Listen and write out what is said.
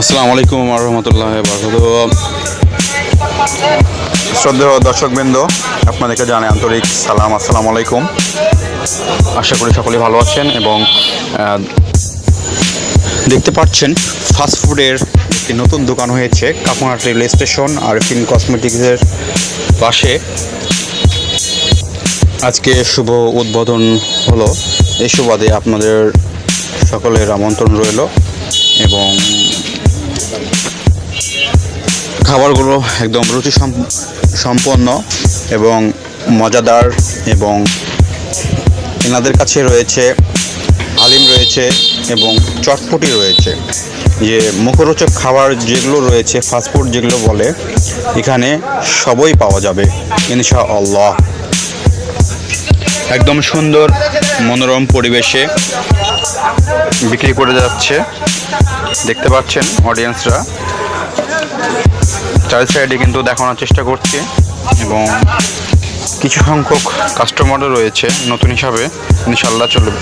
আসসালামু আলাইকুম রহমতুল্লাহ শ্রদ্ধেয় দর্শকবৃন্দ, আপনাদেরকে জানাই আন্তরিক সালাম, আসসালামু আলাইকুম। আশা করি সকলেই ভালো আছেন এবং দেখতে পাচ্ছেন ফাস্টফুডের একটি নতুন দোকান হয়েছে কাকুনাট রেল স্টেশন, আরফিন কসমেটিক্সের পাশে। আজকে শুভ উদ্বোধন হলো, এই সুবাদে আপনাদের সকলের আমন্ত্রণ রইল এবং খাবারগুলো একদম রুচি সম- সম্পন্ন এবং মজাদার এবং এনাদের কাছে রয়েছে, হালিম রয়েছে এবং চটপটি রয়েছে। যে মুখরোচক খাবার যেগুলো রয়েছে ফাস্টফুড যেগুলো বলে, এখানে সবই পাওয়া যাবে ইনশা আল্লাহ একদম সুন্দর, মনোরম পরিবেশে বিক্রি করে যাচ্ছে। দেখতে পাচ্ছেন অডিয়েন্সরা চার সাইডে কিন্তু দেখানোর চেষ্টা করছে এবং কিছু সংখ্যক কাস্টমারও রয়েছে নতুন হিসাবে। ইনশাল্লাহ চলবে।